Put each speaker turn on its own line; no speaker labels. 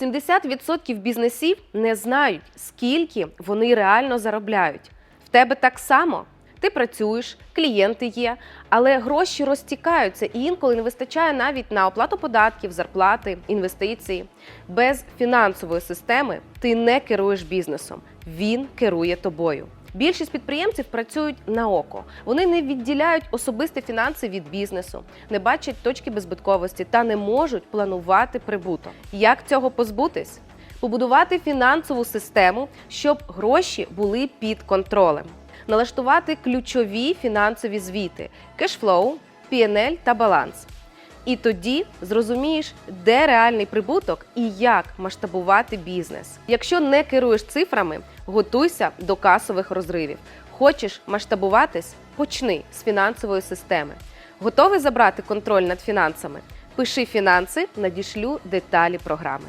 70% бізнесів не знають, скільки вони реально заробляють. В тебе так само. Ти працюєш, клієнти є, але гроші розтікаються і інколи не вистачає навіть на оплату податків, зарплати, інвестиції. Без фінансової системи ти не керуєш бізнесом, він керує тобою. Більшість підприємців працюють на око. Вони не відділяють особисті фінанси від бізнесу, не бачать точки беззбитковості та не можуть планувати прибуток. Як цього позбутись? Побудувати фінансову систему, щоб гроші були під контролем, налаштувати ключові фінансові звіти, кешфлоу, P&L та баланс. І тоді зрозумієш, де реальний прибуток і як масштабувати бізнес. Якщо не керуєш цифрами, готуйся до касових розривів. Хочеш масштабуватись? Почни з фінансової системи. Готовий забрати контроль над фінансами? Пиши фінанси, надішлю деталі програми.